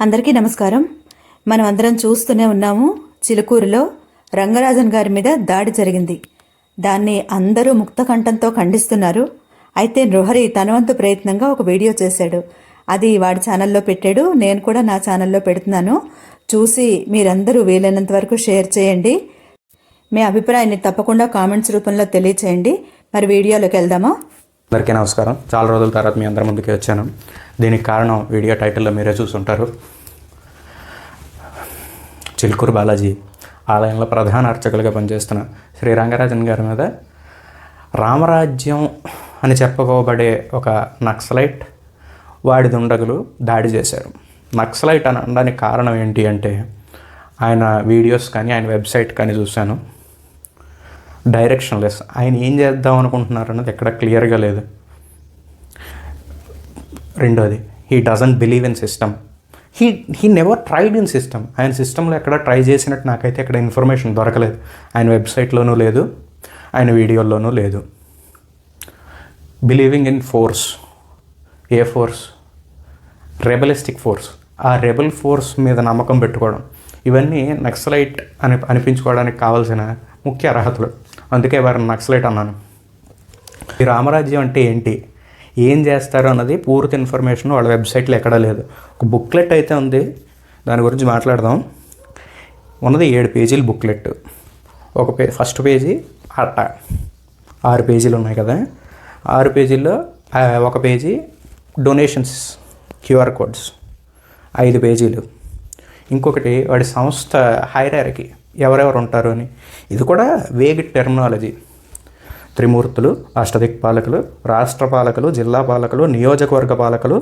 అందరికీ నమస్కారం. మనం అందరం చూస్తూనే ఉన్నాము. చిలుకూరులో రంగరాజన్ గారి మీద దాడి జరిగింది. దాన్ని అందరూ ముక్తకంఠంతో ఖండిస్తున్నారు. అయితే నృహరి తనవంతు ప్రయత్నంగా ఒక వీడియో చేశాడు. అది వాడి ఛానల్లో పెట్టాడు. నేను కూడా నా ఛానల్లో పెడుతున్నాను. చూసి మీరందరూ వీలైనంత వరకు షేర్ చేయండి. మీ అభిప్రాయాన్ని తప్పకుండా కామెంట్స్ రూపంలో తెలియచేయండి. మరి వీడియోలోకి వెళ్దామా? అందరికీ నమస్కారం. చాలా రోజుల తర్వాత మీ అందరి ముందుకే వచ్చాను. దీనికి కారణం వీడియో టైటిల్లో మీరే చూసుంటారు. చిలుకూరు బాలాజీ ఆలయంలో ప్రధాన అర్చకులుగా పనిచేస్తున్న శ్రీ రంగరాజన్ గారి మీద రామరాజ్యం అని చెప్పుకోబడే ఒక నక్సలైట్ వాడి దుండగులు దాడి చేశారు. నక్సలైట్ అని అనడానికి కారణం ఏంటి అంటే ఆయన వీడియోస్ కానీ ఆయన వెబ్సైట్ కానీ చూశాను. డైరెక్షన్లెస్. ఆయన ఏం చేద్దాం అనుకుంటున్నారు అన్నది ఎక్కడ క్లియర్గా లేదు. రెండోది he doesn't believe in system he he never tried in system ఆయన సిస్టంలో ఎక్కడ ట్రై చేసినట్టు నాకైతే ఎక్కడ ఇన్ఫర్మేషన్ దొరకలేదు. ఆయన వెబ్సైట్లోనూ లేదు. ఆయన వీడియోల్లోనూ లేదు. Believing in force a force rebellistic force ఆ రెబల్ ఫోర్స్ మీద నమ్మకం పెట్టుకోవడం. ఇవన్నీ నక్సలైట్ అని అనిపించుకోవడానికి కావాల్సిన ముఖ్య అర్హతలు. అందుకే వారిని నక్సలైట్ అన్నాను. ఈ రామరాజ్యం అంటే ఏంటి? ఏం చేస్తారు అన్నది పూర్తి ఇన్ఫర్మేషన్ వాళ్ళ వెబ్సైట్లో ఎక్కడా లేదు. ఒక బుక్లెట్ అయితే ఉంది. దాని గురించి మాట్లాడదాం. ఉన్నది ఏడు పేజీలు బుక్లెట్. ఒక పే ఫస్ట్ పేజీ అట్ట ఆరు పేజీలు ఉన్నాయి కదా. ఆరు పేజీల్లో ఒక పేజీ డొనేషన్స్ క్యూఆర్ కోడ్స్. ఐదు పేజీలు. ఇంకొకటి వాడి సంస్థ హైరారికి. ఎవరెవరు ఉంటారు అని. ఇది కూడా వేగ్ టెర్మినాలజీ. త్రిమూర్తులు అష్టదిక్పాలకులు రాష్ట్ర పాలకులు జిల్లా పాలకులు నియోజకవర్గ పాలకులు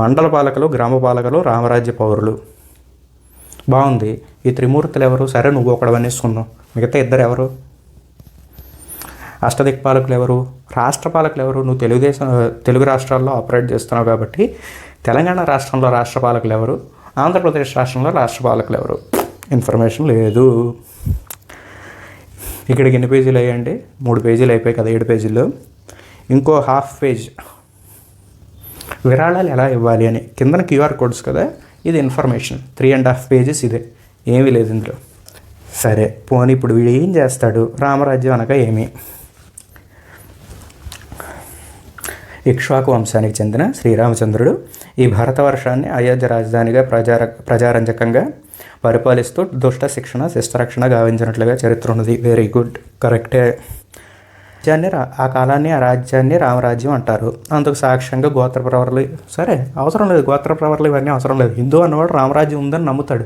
మండల పాలకులు గ్రామ పాలకులు రామరాజ్య పౌరులు. బాగుంది. ఈ త్రిమూర్తులు ఎవరు సరే నువ్వు ఒకడు అనేసుకున్నావు మిగతా ఇద్దరు ఎవరు అష్టదిక్పాలకులు ఎవరు రాష్ట్ర పాలకులు ఎవరు నువ్వు తెలుగుదేశం తెలుగు రాష్ట్రాల్లో ఆపరేట్ చేస్తున్నావు కాబట్టి తెలంగాణ రాష్ట్రంలో రాష్ట్ర పాలకులు ఎవరు ఆంధ్రప్రదేశ్ రాష్ట్రంలో రాష్ట్ర పాలకులు ఎవరు ఇన్ఫర్మేషన్ లేదు. ఇక్కడికి ఎన్ని పేజీలు అయ్యాయండి? మూడు పేజీలు అయిపోయాయి కదా ఏడు పేజీల్లో ఇంకో హాఫ్ పేజ్. విరాళాలు ఎలా ఇవ్వాలి అని. కిందన క్యూఆర్ కోడ్స్ కదా. ఇది information. Three and half pages ఇదే. ఏమీ లేదు ఇందులో. సరే పోనీ ఇప్పుడు వీడు ఏం చేస్తాడు? రామరాజ్యం అనగా ఏమి? ఇక్ష్వాకు వంశానికి చెందిన శ్రీరామచంద్రుడు ఈ భారతవర్షాన్ని అయోధ్య రాజధానిగా ప్రజార ప్రజారంజకంగా పరిపాలిస్తూ దుష్ట శిక్షణ శిష్టరక్షణ గావించినట్లుగా చరిత్ర ఉన్నది. వెరీ గుడ్ కరెక్టే రాజ్యాన్ని రా- ఆ కాలాన్ని ఆ రాజ్యాన్ని రామరాజ్యం అంటారు. అందుకు సాక్ష్యంగా గోత్ర ప్రవర్లు సరే అవసరం లేదు. గోత్ర ప్రవర్లు ఇవన్నీ అవసరం లేదు. హిందూ అన్నవాడు రామరాజ్యం ఉందని నమ్ముతాడు.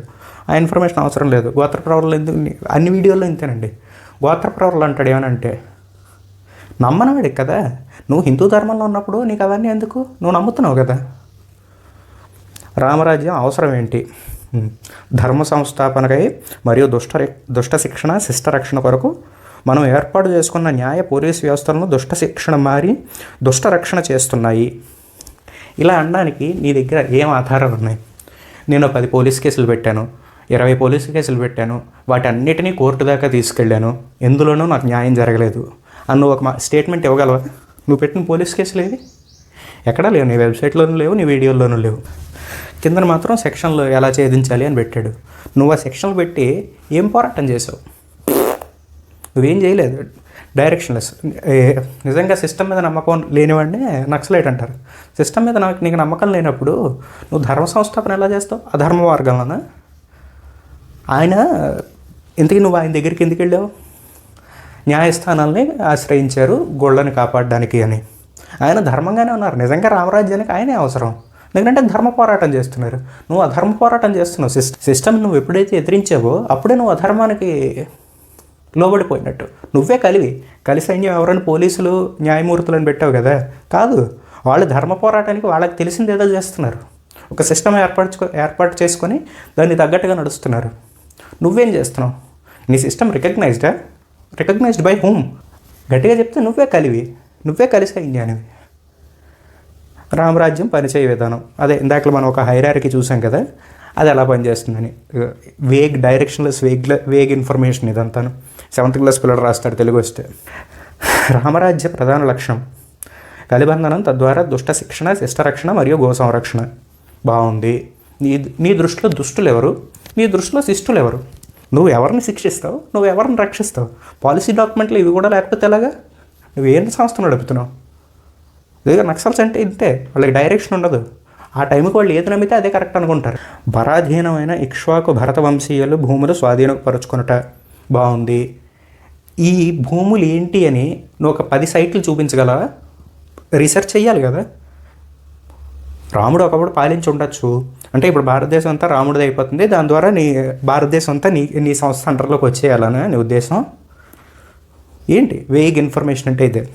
ఆ ఇన్ఫర్మేషన్ అవసరం లేదు. గోత్ర ప్రవర్లు ఎందుకు అన్ని వీడియోల్లో ఇంతేనండి. గోత్ర ప్రవర్లు అంటాడు ఏమనంటే నమ్మనవాడి కదా. నువ్వు హిందూ ధర్మంలో ఉన్నప్పుడు నీకు అవన్నీ ఎందుకు? నువ్వు నమ్ముతున్నావు కదా. రామరాజ్యం అవసరం ఏంటి? ధర్మ సంస్థాపనకై మరియు దుష్ట దుష్ట శిక్షణ శిష్ట రక్షణ కొరకు మనం ఏర్పాటు చేసుకున్న న్యాయ పోలీస్ వ్యవస్థలను దుష్ట శిక్షణ మారి దుష్ట రక్షణ చేస్తున్నాయి. ఇలా అనడానికి నీ దగ్గర ఏం ఆధారాలు ఉన్నాయి? నేను పది పోలీస్ కేసులు పెట్టాను ఇరవై పోలీసు కేసులు పెట్టాను వాటి అన్నిటినీ కోర్టు దాకా తీసుకెళ్ళాను ఎందులోనూ నాకు న్యాయం జరగలేదు. అని నువ్వు ఒక మా స్టేట్మెంట్ ఇవ్వగలవా? నువ్వు పెట్టిన పోలీస్ కేసులు ఏవి? ఎక్కడా లేవు నీ వెబ్సైట్లోనూ లేవు నీ వీడియోల్లోనూ లేవు. కిందన మాత్రం సెక్షన్లు ఎలా ఛేదించాలి అని పెట్టాడు. నువ్వు ఆ సెక్షన్లు పెట్టి ఏం పోరాటం చేసావు? నువ్వేం చేయలేదు. డైరెక్షన్లెస్. నిజంగా సిస్టమ్ మీద నమ్మకం లేనివాడినే నక్సలైట్ అంటారు. సిస్టమ్ మీద నాకు నీకు నమ్మకం లేనప్పుడు నువ్వు ధర్మ సంస్థాపన ఎలా చేస్తావు? అధర్మ మార్గంలోనా ఆయన ఇంతకీ నువ్వు ఆయన దగ్గరికి ఎందుకు వెళ్ళావు? న్యాయస్థానాల్ని ఆశ్రయించారు గోళ్ళని కాపాడడానికి అని. ఆయన ధర్మంగానే ఉన్నారు. నిజంగా రామరాజ్యానికి ఆయనే అవసరం. ఎందుకంటే ధర్మ పోరాటం చేస్తున్నారు. నువ్వు అధర్మ పోరాటం చేస్తున్నావు. సిస్ సిస్టమ్ నువ్వు ఎప్పుడైతే ఎదిరించావో అప్పుడే నువ్వు అధర్మానికి లోబడిపోయినట్టు. నువ్వే కలివి. కలి సైన్యం ఎవరైనా పోలీసులు న్యాయమూర్తులను పెట్టావు కదా? కాదు. వాళ్ళు ధర్మ పోరాటానికి వాళ్ళకి తెలిసింది ఏదో చేస్తున్నారు. ఒక సిస్టమ్ ఏర్పరచుకో ఏర్పాటు చేసుకొని దాన్ని తగ్గట్టుగా నడుస్తున్నారు. నువ్వేం చేస్తున్నావు? నీ సిస్టమ్ రికగ్నైజ్డా? Recognised by home. గట్టిగా చెప్తే నువ్వే కలివి. నువ్వే కలిసి సైన్యానివి. రామరాజ్యం పనిచేయ విధానం. అదే ఇందాక మనం ఒక హైరారికి చూసాం కదా అది ఎలా పనిచేస్తుందని. Vague directionless vague vague information ఇదంతాను. సెవెంత్ క్లాస్ పిల్లడు రాస్తాడు తెలుగు వస్తే. రామరాజ్య ప్రధాన లక్ష్యం కలిబంధనం తద్వారా దుష్ట శిక్షణ శిష్టరక్షణ మరియు గో సంరక్షణ. బాగుంది. నీ నీ దృష్టిలో దుష్టులు ఎవరు? నీ దృష్టిలో శిష్టులు ఎవరు? నువ్వు ఎవరిని శిక్షిస్తావు? నువ్వు ఎవరిని రక్షిస్తావు? పాలసీ డాక్యుమెంట్లు ఇవి కూడా లేకపోతే ఎలాగా? నువ్వు ఏం సంస్థను నడుపుతున్నావు? ఇదిగా నక్సల్స్ అంటే ఇంతే. వాళ్ళకి డైరెక్షన్ ఉండదు. ఆ టైంకి వాళ్ళు ఏది నమ్మితే అదే కరెక్ట్ అనుకుంటారు. పరాధీనమైన ఇక్ష్వాకు భరత వంశీయులు భూములు స్వాధీనపరుచుకున్నట బాగుంది. ఈ భూములు ఏంటి అని నువ్వు ఒక పది సైట్లు చూపించగలవా? రీసెర్చ్ చేయాలి కదా. రాముడు ఒకప్పుడు పాలించి ఉండొచ్చు. అంటే ఇప్పుడు భారతదేశం అంతా రాముడిది అయిపోతుంది. దాని ద్వారా నీ భారతదేశం అంతా నీ నీ సంస్థ అంటర్లోకి వచ్చేయాలని నీ ఉద్దేశం. ఏంటి? వేగ్ ఇన్ఫర్మేషన్ అంటే ఇదే.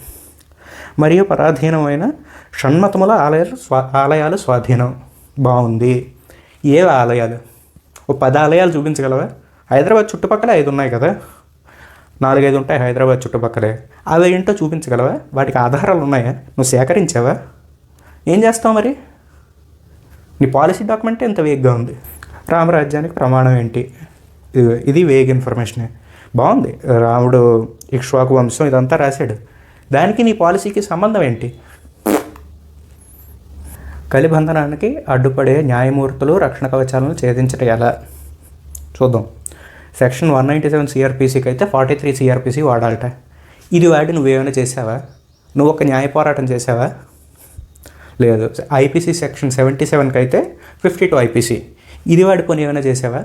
మరియు పరాధీనమైన షణ్మతముల ఆలయాలు స్వా ఆలయాలు స్వాధీనం. బాగుంది ఏ ఆలయాలు? ఓ పది ఆలయాలు చూపించగలవా? హైదరాబాద్ చుట్టుపక్కల ఐదు ఉన్నాయి కదా. నాలుగైదు ఉంటాయి హైదరాబాద్ చుట్టుపక్కలే. అవి ఏంటో చూపించగలవా? వాటికి ఆధారాలు ఉన్నాయా? నువ్వు సేకరించావా? ఏం చేస్తావు మరి? నీ పాలసీ డాక్యుమెంట్ ఎంత వేగ్గా ఉంది? రామరాజ్యానికి ప్రమాణం ఏంటి? ఇది వేగ్ ఇన్ఫర్మేషనే. బాగుంది రాముడు ఇక్ష్వాకు వంశం ఇదంతా రాశాడు. దానికి నీ పాలసీకి సంబంధం ఏంటి? కలిబంధనానికి అడ్డుపడే న్యాయమూర్తులు రక్షణ కవచాలను ఛేదించడం ఎలా? చూద్దాం. సెక్షన్ వన్ నైంటీ సెవెన్ సిఆర్పిసికి అయితే ఫార్టీ త్రీ సిఆర్పిసి వాడాలట. ఇది వాడి నువ్వేమైనా చేసావా నువ్వు ఒక న్యాయ పోరాటం చేసావా లేదు. ఐపీసీ సెక్షన్ సెవెంటీ సెవెన్కి అయితే ఫిఫ్టీ టూ ఐపీసీ ఇది వాడుకొని ఏమైనా చేసావా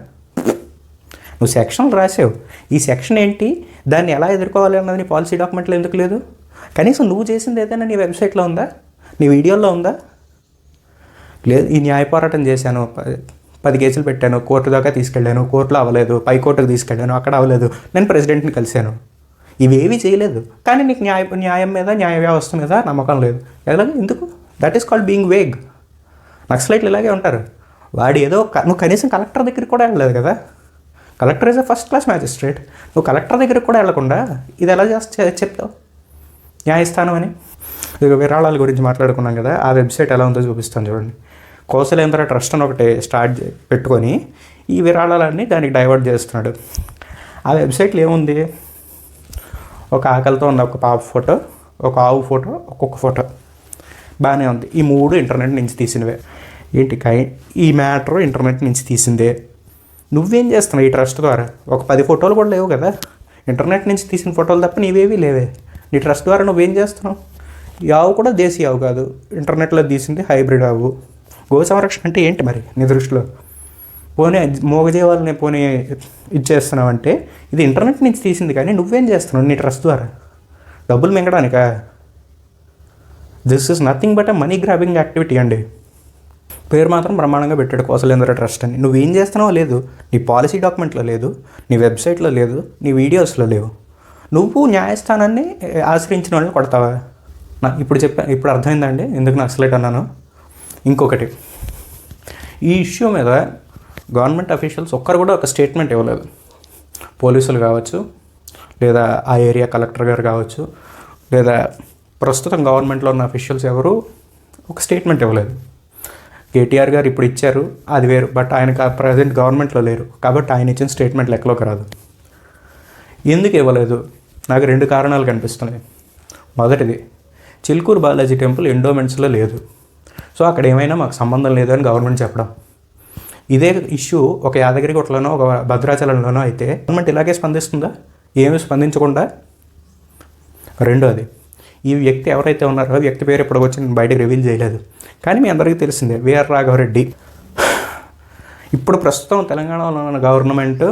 నువ్వు సెక్షన్లు రాసావు. ఈ సెక్షన్ ఏంటి? దాన్ని ఎలా ఎదుర్కోవాలి అన్నది నీ పాలసీ డాక్యుమెంట్లో ఎందుకు లేదు? కనీసం నువ్వు చేసింది ఏదైనా నీ వెబ్సైట్లో ఉందా? నీ వీడియోలో ఉందా? లేదు ఈ న్యాయ పోరాటం చేశాను. పది కేసులు పెట్టాను. కోర్టు దాకా తీసుకెళ్ళాను. కోర్టులో అవ్వలేదు. పై కోర్టుకు తీసుకెళ్ళాను. అక్కడ అవ్వలేదు. నేను ప్రెసిడెంట్ని కలిశాను. ఇవేవి చేయలేదు. కానీ నీకు న్యాయ న్యాయం మీద న్యాయ వ్యవస్థ మీద నమ్మకం లేదు. ఎలాగ? ఎందుకు? That is called being vague నక్సలైట్లు ఇలాగే ఉంటారు. వాడు ఏదో నువ్వు కనీసం కలెక్టర్ దగ్గరికి కూడా వెళ్ళలేదు కదా. Collector is a first class magistrate నువ్వు కలెక్టర్ దగ్గరికి కూడా వెళ్ళకుండా ఇది ఎలా చేస్తా చెప్తావు? న్యాయస్థానం అని. ఇక విరాళాల గురించి మాట్లాడుకున్నాం కదా ఆ వెబ్సైట్ ఎలా ఉందో చూపిస్తాను చూడండి. కోసలేంద్ర ట్రస్ట్ అని ఒకటి స్టార్ట్ పెట్టుకొని ఈ విరాళాలన్నీ దానికి డైవర్ట్ చేస్తున్నాడు. ఆ వెబ్సైట్లో ఏముంది? ఒక ఆకలితో ఉన్న ఒక పాప ఫోటో ఒక ఆవు ఫోటో ఒక్కొక్క ఫోటో. బాగానే ఉంది. ఈ మూడు ఇంటర్నెట్ నుంచి తీసినవే. ఏంటి కై ఈ మ్యాటర్ ఇంటర్నెట్ నుంచి తీసిందే. నువ్వేం చేస్తున్నావు ఈ ట్రస్ట్ ద్వారా? ఒక పది ఫోటోలు కూడా లేవు కదా. ఇంటర్నెట్ నుంచి తీసిన ఫోటోలు తప్ప నీవేవీ లేవే. నీ ట్రస్ట్ ద్వారా నువ్వేం చేస్తున్నావు? ఈ ఆవు కూడా దేశీ ఆవు కాదు. ఇంటర్నెట్లో తీసింది హైబ్రిడ్ ఆవు. గో సంరక్షణ అంటే ఏంటి మరి నీ దృష్టిలో? పోనీ మోగజీవాలని పోనీ ఇచ్చేస్తున్నావు అంటే ఇది ఇంటర్నెట్ నుంచి తీసింది కానీ నువ్వేం చేస్తున్నావు నీ ట్రస్ట్ ద్వారా? డబ్బులు మింగడానికా? This is nothing but a money grabbing activity అండి. పేరు మాత్రం బ్రహ్మాండంగా పెట్టాడు కోసలేంద్ర ట్రస్ట్ అని. నువ్వేం చేస్తున్నావో లేదు. నీ పాలసీ డాక్యుమెంట్లో లేదు. నీ వెబ్సైట్లో లేదు. నీ వీడియోస్లో లేవు. నువ్వు న్యాయస్థానాన్ని ఆశ్రయించిన వాళ్ళని కొడతావా? నా ఇప్పుడు చెప్పా ఇప్పుడు అర్థమైందండి. ఎందుకు నక్సలైట్ అన్నాను? ఇంకొకటి. ఈ ఇష్యూ మీద గవర్నమెంట్ అఫీషియల్స్ ఒక్కరు కూడా ఒక స్టేట్మెంట్ ఇవ్వలేదు. పోలీసులు కావచ్చు లేదా ఆ ఏరియా కలెక్టర్ గారు కావచ్చు లేదా ప్రస్తుతం గవర్నమెంట్లో ఉన్న అఫీషియల్స్ ఎవరు ఒక స్టేట్మెంట్ ఇవ్వలేదు. కేటీఆర్ గారు ఇప్పుడు ఇచ్చారు అది వేరు బట్ ఆయన ప్రజెంట్ గవర్నమెంట్లో లేరు. కాబట్టి ఆయన ఇచ్చిన స్టేట్మెంట్ లెక్కలోకి రాదు. ఎందుకు ఇవ్వలేదు? నాకు రెండు కారణాలు కనిపిస్తున్నాయి. మొదటిది చిలుకూరు బాలాజీ టెంపుల్ ఎండోమెంట్స్లో లేదు. సో అక్కడ ఏమైనా మాకు సంబంధం లేదు అని గవర్నమెంట్ చెప్పడం. ఇదే ఇష్యూ ఒక యాదగిరిగుట్టలోనో ఒక భద్రాచలంలోనో అయితే గవర్నమెంట్ ఇలాగే స్పందిస్తుందా? ఏమి స్పందించకుండా? రెండోది ఈ వ్యక్తి ఎవరైతే ఉన్నారో వ్యక్తి పేరు ఇప్పటికి వచ్చి నేను బయటకు రివీల్ చేయలేదు. కానీ మీ అందరికీ తెలిసిందే విఆర్ రాఘవరెడ్డి ఇప్పుడు ప్రస్తుతం తెలంగాణలో ఉన్న గవర్నమెంట్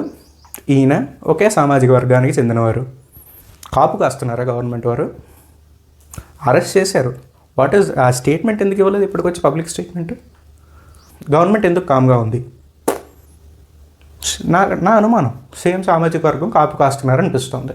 ఈయన ఒకే సామాజిక వర్గానికి చెందినవారు. కాపు కాస్తున్నారా గవర్నమెంట్ వారు? అరెస్ట్ చేశారు. వాట్ ఈస్ ఆ స్టేట్మెంట్ ఎందుకు ఇవ్వలేదు ఇప్పటికొచ్చి పబ్లిక్ స్టేట్మెంట్ గవర్నమెంట్ ఎందుకు కామ్గా ఉంది? నా నా అనుమానం. సేమ్ సామాజిక వర్గం కాపు కాస్తున్నారనిపిస్తుంది.